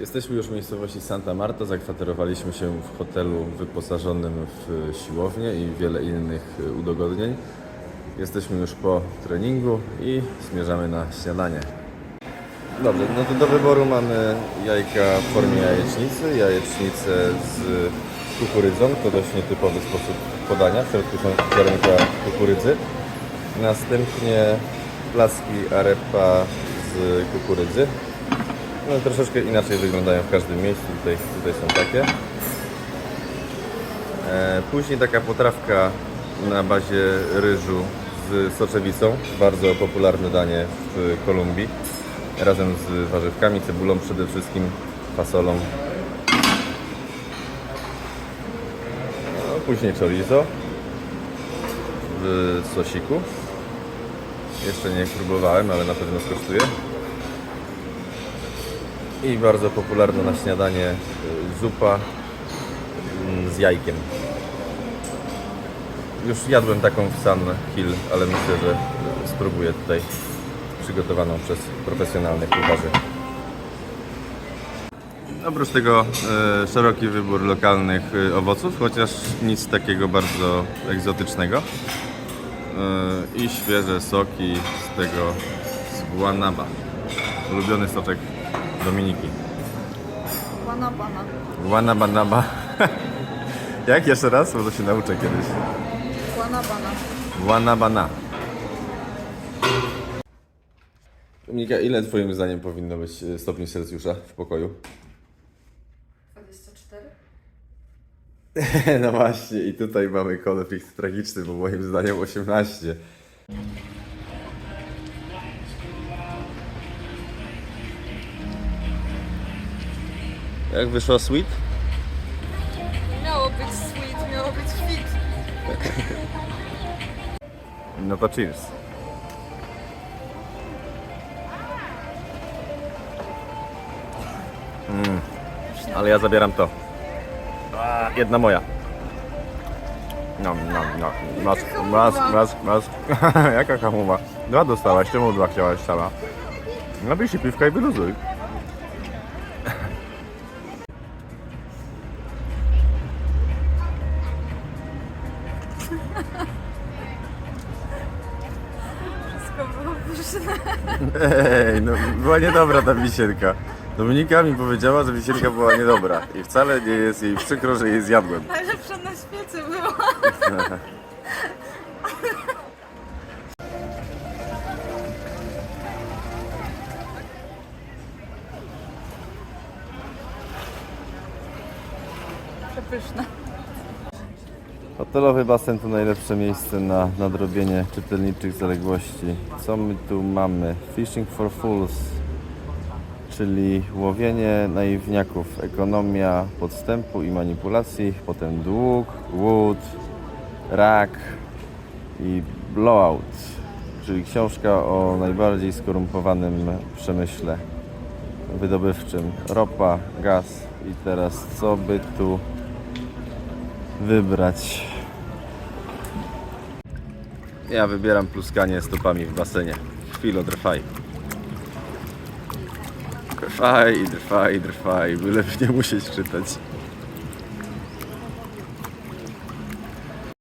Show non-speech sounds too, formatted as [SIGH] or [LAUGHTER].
Jesteśmy już w miejscowości Santa Marta. Zakwaterowaliśmy się w hotelu wyposażonym w siłownię i wiele innych y, udogodnień. Jesteśmy już po treningu i zmierzamy na śniadanie. Dobrze, no to do wyboru mamy jajka w formie jajecznicy, jajecznicę z kukurydzą, to dość nietypowy sposób podania, w środku są ziarenka kukurydzy. Następnie placki arepa z kukurydzy. No, troszeczkę inaczej wyglądają w każdym miejscu, tutaj, tutaj są takie. E, później taka potrawka na bazie ryżu z soczewicą, bardzo popularne danie w Kolumbii, razem z warzywkami, cebulą przede wszystkim, fasolą. No, później chorizo w sosiku. Jeszcze nie próbowałem, ale na pewno skosztuję. I bardzo popularna na śniadanie y, zupa mm, z jajkiem. Już jadłem taką w Sun Hill, ale myślę, że spróbuję tutaj przygotowaną przez profesjonalnych kucharzy. Oprócz tego y, szeroki wybór lokalnych y, owoców, chociaż nic takiego bardzo egzotycznego. Y, I świeże soki z tego z guanaba. Ulubiony soczek Dominiki. Pana. Guanabanaba. [LAUGHS] Jak jeszcze raz? Bo to się nauczę kiedyś. Pana. Guanabana. Dominika, ile twoim zdaniem powinno być e, stopni Celsjusza w pokoju? 24? [LAUGHS] No właśnie, i tutaj mamy konflikt tragiczny, bo moim zdaniem 18. Jak wyszła sweet? Miało być sweet, miało być fit. [LAUGHS] No to cheers. Mm, ale ja zabieram to. A, jedna moja. No, no, no. Masz, masz, masz, masz. Jaka hamowa? [LAUGHS] Dwa dostałaś, czemu dwa chciałaś sama? Nabij się piwka i wyluzuj. Wszystko było pyszne. Ej, no była niedobra ta wisienka. Dominika mi powiedziała, że wisienka była niedobra i wcale nie jest jej przykro, że jej zjadłem. Najlepsza na świecie była. Przepyszne. Hotelowy basen to najlepsze miejsce na nadrobienie czytelniczych zaległości. Co my tu mamy? Fishing for Fools, czyli łowienie naiwniaków, ekonomia podstępu i manipulacji, potem dług, łód, rak i blowout, czyli książka o najbardziej skorumpowanym przemyśle wydobywczym. Ropa, gaz i teraz co by tu wybrać. Ja wybieram pluskanie stopami w basenie. Chwilo, trwaj. Trwaj i trwaj i trwaj, byle nie musieć czytać.